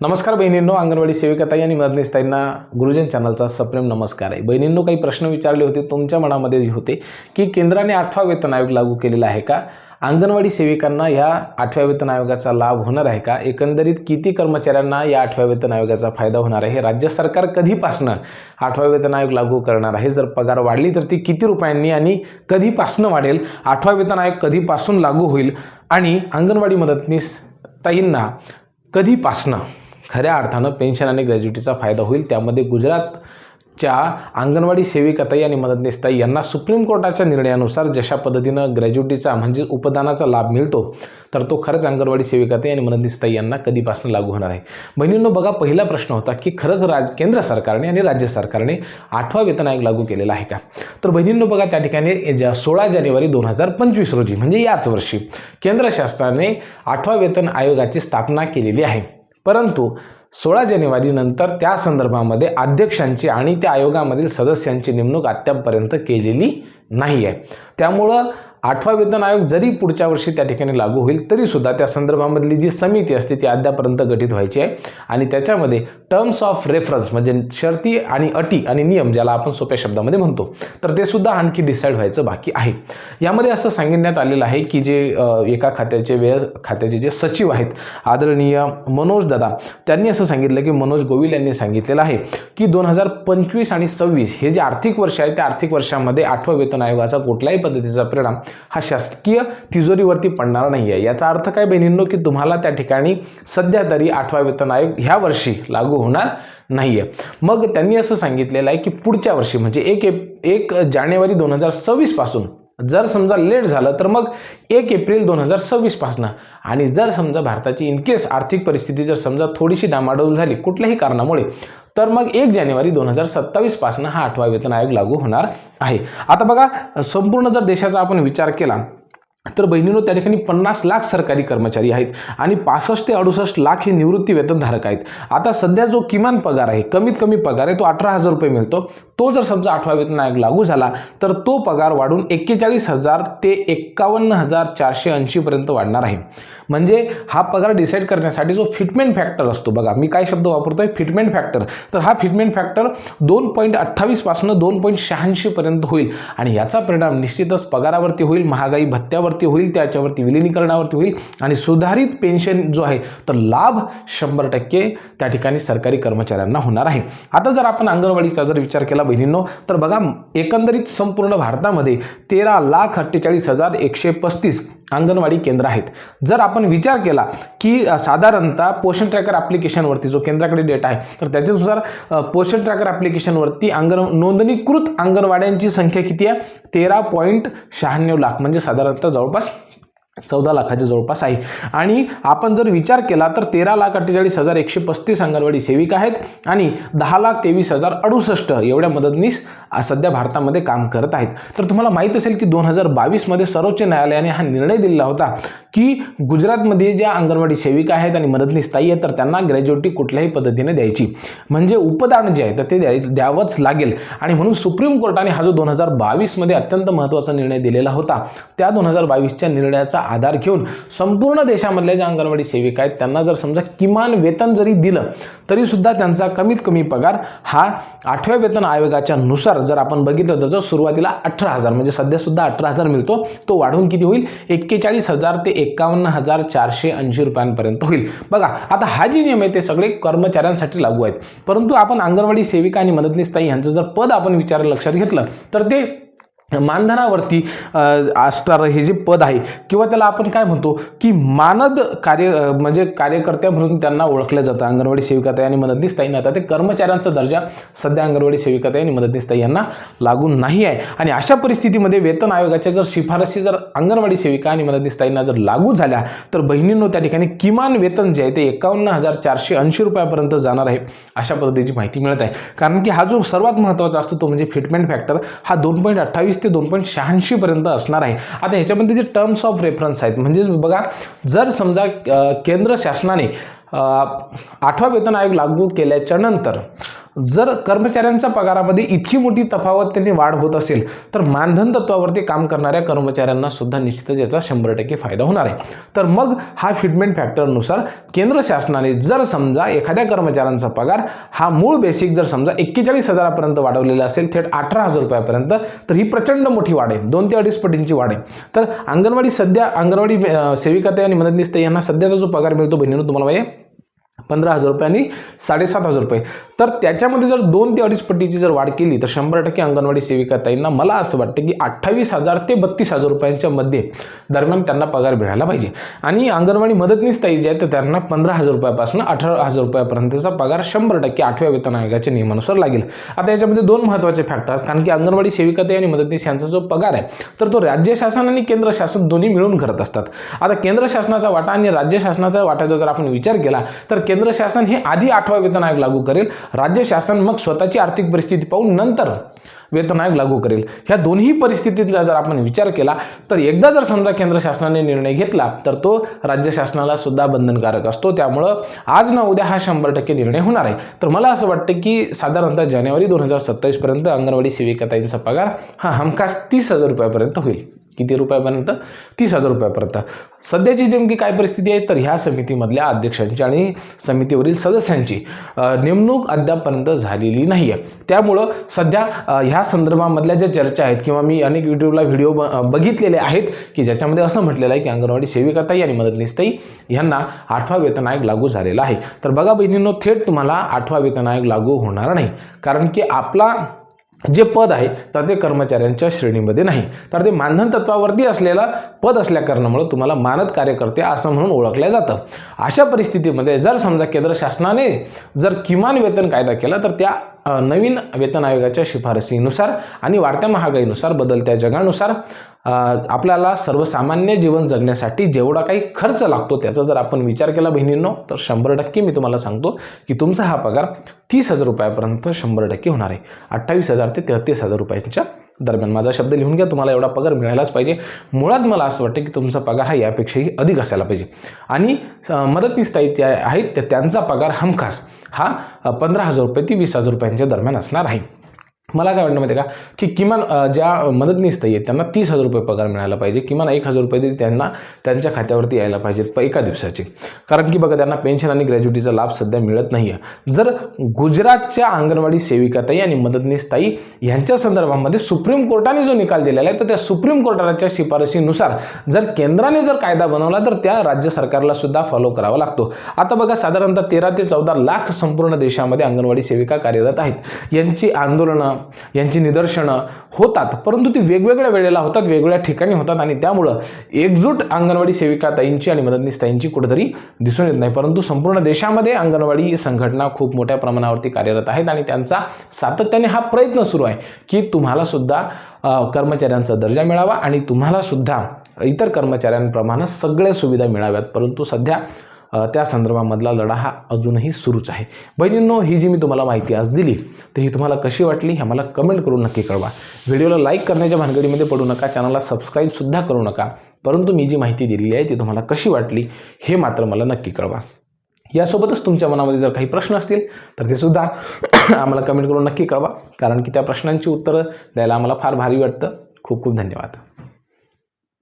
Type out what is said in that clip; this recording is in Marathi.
नमस्कार बहिणींनो अंगणवाडी सेविकाताई आणि मदतनीसताईंना गुरुजन चॅनलचा सप्रेम नमस्कार आहे. बहिणींनो काही प्रश्न विचारले होते तुमच्या मनामध्ये होते की केंद्राने आठवा वेतन आयोग लागू केलेला आहे का? अंगणवाडी सेविकांना ह्या आठव्या वेतन आयोगाचा लाभ होणार आहे का? एकंदरीत किती कर्मचाऱ्यांना या आठव्या वेतन आयोगाचा फायदा होणार आहे? राज्य सरकार कधीपासनं आठवा वेतन आयोग लागू करणार आहे? जर पगार वाढली तर ती किती रुपयांनी आणि कधीपासनं वाढेल? आठवा वेतन आयोग कधीपासून लागू होईल? आणि अंगणवाडी मदतनीस ताईंना कधीपासनं खऱ्या अर्थानं पेन्शन आणि ग्रॅज्युटीचा फायदा होईल. त्यामध्ये गुजरातच्या अंगणवाडी सेविकाताई आणि मदतनीसताई यांना सुप्रीम कोर्टाच्या निर्णयानुसार जशा पद्धतीनं ग्रॅज्युटीचा म्हणजे उपदानाचा लाभ मिळतो तर तो खरंच अंगणवाडी सेविकाताई आणि मदतनीसताई यांना कधीपासून लागू होणार आहे? बहिणींनो बघा पहिला प्रश्न होता की खरंच राज केंद्र सरकारने आणि राज्य सरकारने आठवा वेतन आयोग लागू केलेला आहे का? तर बहिणींनो बघा त्या ठिकाणी ज्या सोळा जानेवारी दोन हजार पंचवीस रोजी म्हणजे याच वर्षी केंद्र शासनाने आठवा वेतन आयोगाची स्थापना केलेली आहे. परंतु सोळा जानेवारीनंतर त्या संदर्भामध्ये अध्यक्षांची आणि त्या आयोगामधील सदस्यांची नेमणूक अद्यापपर्यंत केलेली नाही आहे त्यामुळं आठवा वेतन आयोग जरी पुढच्या वर्षी त्या ठिकाणी लागू होईल तरीसुद्धा त्या संदर्भामधली जी समिती असते ती अद्यापर्यंत गठीत व्हायची आहे. आणि त्याच्यामध्ये टर्म्स ऑफ रेफरन्स म्हणजे शर्ती आणि अटी आणि नियम ज्याला आपण सोप्या शब्दामध्ये म्हणतो. तर ते सुद्धा आणखी डिसाईड व्हायचं बाकी आहे. यामध्ये असं सांगण्यात आलेलं आहे की जे एका खात्याचे व्यय खात्याचे जे सचिव आहेत आदरणीय मनोज दादा त्यांनी असं सांगितलं की मनोज गोविल यांनी सांगितलेलं आहे की दोन हजार पंचवीस आणि सव्वीस हे जे आर्थिक वर्ष आहे त्या आर्थिक वर्षामध्ये आठवा वेतन आयोगाचा कुठल्याही पद्धतीचा परिणाम हा शासकीय तिजोरीवरती पडणार नाही आहे याचा अर्थ काय बहिणींनो की तुम्हाला त्या ठिकाणी सध्या तरी आठवा वेतन आयोग ह्या वर्षी लागू होणार नाही आहे मग त्यांनी असं सांगितलेलं आहे की पुढच्या वर्षी म्हणजे एक एप एक जानेवारी दोन हजार सव्वीसपासून जर समजा लेट झालं तर मग एक एप्रिल दोन हजार सव्वीसपासनं आणि जर समजा भारताची इनकेस आर्थिक परिस्थिती जर समजा थोडीशी डामाडोल झाली कुठल्याही कारणामुळे तर मग एक जानेवारी दोन हजार सत्तावीसपासनं हा आठवा वेतन आयोग लागू होणार आहे. आता बघा संपूर्ण जर देशाचा आपण विचार केला तर बहिणीनो त्या ठिकाणी पन्नास लाख सरकारी कर्मचारी आहेत आणि पासष्ट ते अडुसष्ट लाख हे निवृत्ती वेतनधारक आहेत. आता सध्या जो किमान पगार आहे कमीत कमी पगार आहे तो अठरा हजार रुपये मिळतो. तो जर समजा आठवा वेतन आयोग लागू झाला तर तो पगार वाढून एक्केचाळीस हजार ते एक्कावन्न हजार चारशे ऐंशीपर्यंत वाढणार आहे. म्हणजे हा पगार डिसाईड करण्यासाठी जो फिटमेंट फॅक्टर असतो बघा मी काय शब्द वापरतो आहे फिटमेंट फॅक्टर तर हा फिटमेंट फॅक्टर दोन पॉईंट अठ्ठावीसपासून दोन पॉईंट शहाऐंशीपर्यंत होईल आणि याचा परिणाम निश्चितच पगारावरती होईल महागाई भत्त्यावर भत्त्यावरती होईल त्याच्यावरती विलिनीकरणावरती होईल आणि सुधारित पेन्शन जो आहे तर लाभ शंभर टक्के त्या ठिकाणी सरकारी कर्मचाऱ्यांना होणार आहे. आता जर आपण अंगणवाडीचा जर विचार केला बहिणींनो तर बघा एकंदरीत संपूर्ण भारतामध्ये तेरा लाख अठ्ठेचाळीस हजार एकशे पस्तीस अंगणवाडी केंद्र आहेत. जर आपण विचार केला की साधारणतः पोषण ट्रॅकर ॲप्लिकेशनवरती जो केंद्राकडे डेटा आहे तर त्याच्यानुसार पोषण ट्रॅकर ॲप्लिकेशनवरती अंगण नोंदणीकृत अंगणवाड्यांची संख्या किती आहे? तेरा पॉईंट शहाण्णव लाख म्हणजे साधारणतः जवळपास चौदा लाखाच्या जवळपास आहे. आणि आपण जर विचार केला तर तेरा लाख अठ्ठेचाळीस हजार एकशे पस्तीस अंगणवाडी सेविका आहेत आणि दहा लाख तेवीस हजार अडुसष्ट एवढ्या मदतनीस सध्या भारतामध्ये काम करत आहेत. तर तुम्हाला माहीत असेल की दोन हजार बावीसमध्ये सर्वोच्च न्यायालयाने हा निर्णय दिलेला होता की गुजरातमध्ये ज्या अंगणवाडी सेविका आहेत आणि मदतनीस ताई आहेत तर त्यांना ग्रॅज्युएटी कुठल्याही पद्धतीने द्यायची. म्हणजे उपदान जे आहे तर ते द्याय द्यावंच लागेल. आणि म्हणून सुप्रीम कोर्टाने हा जो दोन हजार बावीसमध्ये अत्यंत महत्त्वाचा निर्णय दिलेला होता त्या दोन हजार बावीसच्या निर्णयाचा आधार घेऊन संपूर्ण देशामधल्या ज्या अंगणवाडी सेविका आहेत त्यांना जर समजा किमान वेतन जरी दिलं तरीसुद्धा त्यांचा कमीत कमी पगार हा आठव्या वेतन आयोगाच्या नुसार जर आपण बघितलं तर जो सुरुवातीला अठरा हजार म्हणजे सध्यासुद्धा अठरा हजार मिळतो तो वाढून किती होईल? एक्केचाळीस हजार ते एकावन्न हजार चारशे ऐंशी रुपयांपर्यंत होईल. बघा आता हा जी नियम आहे ते सगळे कर्मचाऱ्यांसाठी लागू आहेत. परंतु आपण अंगणवाडी सेविका आणि मदतनीस ताई यांचं जर पद आपण विचार लक्षात घेतलं तर ते मानधनावरती असणारं हे जे पद आहे किंवा त्याला आपण काय म्हणतो की मानद कार्य म्हणजे कार्यकर्त्या म्हणून त्यांना ओळखलं जातं. अंगणवाडी सेविकाताई आणि मदतनीस ताईंना आता ते कर्मचाऱ्यांचा दर्जा सध्या अंगणवाडी सेविकाताई आणि मदतनीस ताई यांना लागू नाही आहे. आणि अशा परिस्थितीमध्ये वेतन आयोगाच्या जर शिफारसी जर अंगणवाडी सेविका आणि मदतनीस ताईंना जर लागू झाल्या तर बहिणींनो त्या ठिकाणी किमान वेतन जे आहे ते एकावन्न हजार चारशे ऐंशी रुपयापर्यंत जाणार आहे अशा पद्धतीची माहिती मिळत आहे. कारण की हा जो सर्वात महत्त्वाचा असतो तो म्हणजे फिटमेंट फॅक्टर हा दोन पॉईंट अठ्ठावीस ते दोन पॉईंट शहाऐंशीपर्यंत असणार आहे. आता ह्याच्यामध्ये जे टर्म्स ऑफ रेफरन्स आहेत म्हणजेच बघा जर समजा केंद्र शासनाने आठवा वेतन आयोग लागू केल्याच्यानंतर जर कर्मचाऱ्यांच्या पगारामध्ये इतकी मोठी तफावत त्यांनी वाढ होत असेल तर मानधन तत्वावरती काम करणाऱ्या कर्मचाऱ्यांना सुद्धा निश्चितच याचा शंभर टक्के फायदा होणार आहे. तर मग हा फिटमेंट फॅक्टरनुसार केंद्र शासनाने जर समजा एखाद्या कर्मचाऱ्यांचा पगार हा मूळ बेसिक जर समजा एक्केचाळीस हजारापर्यंत वाढवलेला असेल थेट अठरा हजार रुपयापर्यंत तर ही प्रचंड मोठी वाढ आहे. दोन ते अडीच पटींची वाढ आहे. तर अंगणवाडी सध्या अंगणवाडी सेविकाते आणि मदतनीस ताई यांना सध्याचा जो पगार मिळतो बहिणीनं तुम्हाला माहिती आहे? पंधरा हजार रुपये आणि साडेसात हजार रुपये. तर त्याच्यामध्ये जर दोन ते अडीच पट्टीची जर वाढ केली तर शंभर टक्के अंगणवाडी सेविका ताईंना मला असं वाटतं की अठ्ठावीस हजार ते बत्तीस हजार रुपयांच्या मध्ये दरम्यान त्यांना पगार मिळायला पाहिजे. आणि अंगणवाडी मदतनीस ताई जे आहेत तर त्यांना पंधरा हजार रुपयापासून अठरा हजार रुपयापर्यंतचा पगार शंभर टक्के आठव्या वेतन आयोगाच्या नियमानुसार लागेल. आता याच्यामध्ये दोन महत्त्वाचे फॅक्टर आहेत कारण की अंगणवाडी सेविका ताई आणि मदतनीस यांचा जो पगार आहे तर तो राज्य शासन आणि केंद्र शासन दोन्ही मिळून करत असतात. आता केंद्र शासनाचा वाटा आणि राज्य शासनाचा वाटाचा जर आपण विचार केला तर केंद्र शासन हे आधी आठवा वेतन आयोग लागू करेल. राज्य शासन मग स्वतःची आर्थिक परिस्थिती पाहून नंतर वेतन आयोग लागू करेल. ह्या दोन्ही परिस्थितींचा जर आपण विचार केला तर एकदा जर समजा केंद्र शासनाने निर्णय घेतला तर तो राज्य शासनाला सुद्धा बंधनकारक असतो. त्यामुळं आज ना उद्या हा शंभर टक्के निर्णय होणार आहे. तर मला असं वाटतं की साधारणतः जानेवारी दोन हजार सत्तावीसपर्यंत अंगणवाडी सेविकाताईंचा पगार हा हमखास तीस हजार रुपयापर्यंत होईल. किती रुपयापर्यंत? तीस हजार रुपयापर्यंत. सध्याची नेमकी काय परिस्थिती आहे? तर ह्या समितीमधल्या अध्यक्षांची आणि समितीवरील सदस्यांची नेमणूक अद्यापपर्यंत झालेली नाही आहे त्यामुळं सध्या ह्या संदर्भामधल्या ज्या चर्चा आहेत किंवा मी अनेक यूट्यूबला व्हिडिओ ब बघितलेले आहेत की ज्याच्यामध्ये असं म्हटलेलं आहे की अंगणवाडी सेविकाताई आणि मदतनीसताई यांना आठवा वेतन आयोग लागू झालेला आहे. तर बघा बहिणींनो थेट तुम्हाला आठवा वेतन आयोग लागू होणार नाही. कारण की आपला जे पद आहे तर ते कर्मचाऱ्यांच्या श्रेणीमध्ये नाही. तर ते मानधन तत्वावरती असलेला पद असल्या कारणामुळे तुम्हाला मानद कार्यकर्ते असं म्हणून ओळखलं जातं. अशा परिस्थितीमध्ये जर समजा केंद्र शासनाने जर किमान वेतन कायदा केला तर त्या नवीन वेतन आयोगाच्या शिफारसीनुसार आणि वाढत्या महागाईनुसार बदलत्या जगानुसार आपल्याला सर्वसामान्य जीवन जगण्यासाठी जेवढा काही खर्च लागतो त्याचा जर आपण विचार केला बहिणींनो तर शंभर टक्के मी तुम्हाला सांगतो की तुमचा हा पगार तीस हजार रुपयापर्यंत शंभर टक्के होणार आहे. अठ्ठावीस हजार ते तेहतीस हजार रुपयांच्या दरम्यान माझा शब्द लिहून घ्या तुम्हाला एवढा पगार मिळायलाच पाहिजे. मुळात मला असं वाटतं की तुमचा पगार हा यापेक्षाही अधिक असायला पाहिजे. आणि मदतनीस ताई आहेत त्या त्यांचा पगार हमखास. हा पंधरा हजार रुपये ते वीस हजार रुपयांच्या दरम्यान असणार आहे. मला काय वाटतं माहिती आहे का? की किमान ज्या मदतनीस ताई आहेत त्यांना तीस हजार रुपये पगार मिळायला पाहिजे किमान एक हजार रुपये तरी त्यांना त्यांच्या खात्यावरती यायला पाहिजेत प एका दिवसाचे. कारण की बघा त्यांना पेन्शन आणि ग्रॅज्युटीचा लाभ सध्या मिळत नाही आहे जर गुजरातच्या अंगणवाडी सेविकाताई आणि मदतनीस ताई यांच्या संदर्भामध्ये सुप्रीम कोर्टाने जो निकाल दिलेला आहे तर त्या सुप्रीम कोर्टाच्या शिफारशीनुसार जर केंद्राने जर कायदा बनवला तर त्या राज्य सरकारला सुद्धा फॉलो करावा लागतो. आता बघा साधारणतः तेरा ते चौदा लाख संपूर्ण देशामध्ये अंगणवाडी सेविका कार्यरत आहेत. यांची आंदोलनं यांची निदर्शनं होतात परंतु ती वेगवेगळ्या वेळेला होतात वेगवेगळ्या ठिकाणी होतात आणि त्यामुळं एकजूट अंगणवाडी सेविका ताईंची आणि मदतनीस ताईंची कुठेतरी दिसून येत नाही. परंतु संपूर्ण देशामध्ये अंगणवाडी संघटना खूप मोठ्या प्रमाणावरती कार्यरत आहेत आणि त्यांचा सातत्याने हा प्रयत्न सुरू आहे की तुम्हाला सुद्धा कर्मचाऱ्यांचा दर्जा मिळावा आणि तुम्हाला सुद्धा इतर कर्मचाऱ्यांप्रमाणे सगळ्या सुविधा मिळाव्यात. परंतु सध्या त्या संदर्भामधला लढा हा अजूनही सुरूच आहे. बहिणींनो ही जी मी तुम्हाला माहिती आज दिली तर ही तुम्हाला कशी वाटली हे मला कमेंट करून नक्की कळवा. व्हिडिओला लाईक करण्याच्या भानगडीमध्ये पडू नका चॅनलला सबस्क्राईबसुद्धा करू नका परंतु मी जी माहिती दिलेली आहे ती तुम्हाला कशी वाटली हे मात्र मला नक्की कळवा. यासोबतच तुमच्या मनामध्ये जर काही प्रश्न असतील तर ते सुद्धा आम्हाला कमेंट करून नक्की कळवा कारण की त्या प्रश्नांची उत्तरं द्यायला आम्हाला फार भारी वाटतं. खूप खूप धन्यवाद.